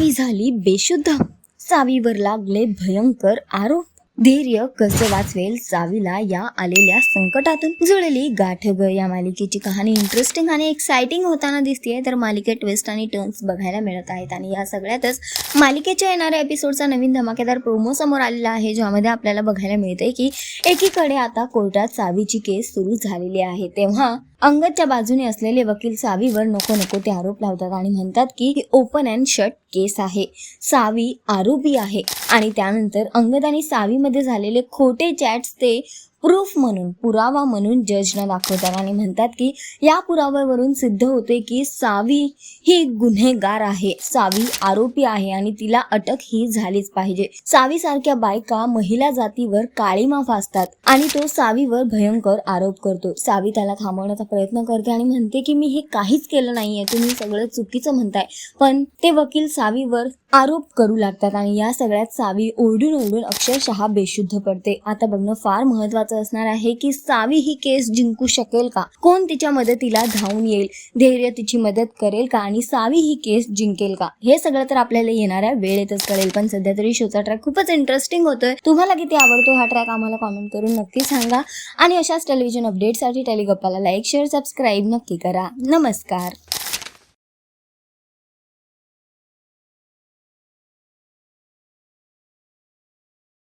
सावी झाली बेशुद्ध. सावीवर लागले भयंकर आरोप. धैर्य कसं वाचवेल सावीला या आलेल्या संकटातून? जुळली गाठ या मालिकेची कहाणी. इंटरेस्टिंग आणि एक्साइटिंग होताना दिसतेय तर मालिकेत ट्विस्ट आणि टर्न्स बघायला मिळत आहेत. आणि या सगळ्यातच मालिकेच्या येणाऱ्या एपिसोडचा नवीन धमाकेदार प्रोमो समोर आलेला आहे ज्यामध्ये आपल्याला बघायला मिळते की एकीकडे आता कोर्टात सावीची केस सुरू झालेली आहे. तेव्हा अंगदच्या बाजूने असलेले वकील सावीवर नको नको ते आरोप लावतात आणि म्हणतात की ओपन अँड शट केस आहे. सावी आरोपी आहे. आणि त्यानंतर अंगद आणि सावीमध्ये झालेले खोटे चॅट्स ते प्रूफ म्हणून पुरावा म्हणून जजना दाखवतात आणि म्हणतात की या पुराव्यावरून सिद्ध होते की सावी ही गुन्हेगार आहे. सावी आरोपी आहे आणि तिला अटक ही झालीच पाहिजे. सावी सारख्या बायका महिला जातीवर काळीमा फासतात आणि तो सावीवर भयंकर आरोप करतो. सावी त्याला थांबवण्याचा प्रयत्न करते आणि म्हणते की मी हे काहीच केलं नाहीये. तुम्ही सगळं चुकीचं म्हणताय. पण ते वकील सावीवर आरोप करू लागतात आणि या सगळ्यात सावी ओरडून ओरडून अक्षरशः बेशुद्ध पडते. आता बघणं फार महत्वाचं असणार आहे की सावी ही केस जिंकू शकेल का? कोण तिच्या मदतीला धावून येईल? धैर्य तिची मदत करेल का आणि सावी ही केस जिंकेल का? हे सगळं तर आपल्याला येणाऱ्या वेळेतच कळेल पण सध्या तरी शोचा ट्रॅक खूपच इंटरेस्टिंग होतोय. तुम्हाला किती आवडतो हा ट्रॅक आम्हाला कॉमेंट करून नक्की सांगा. आणि अशाच टेलिव्हिजन अपडेटसाठी टेलिगप्पाला लाईक शेअर सबस्क्राईब नक्की करा. नमस्कार.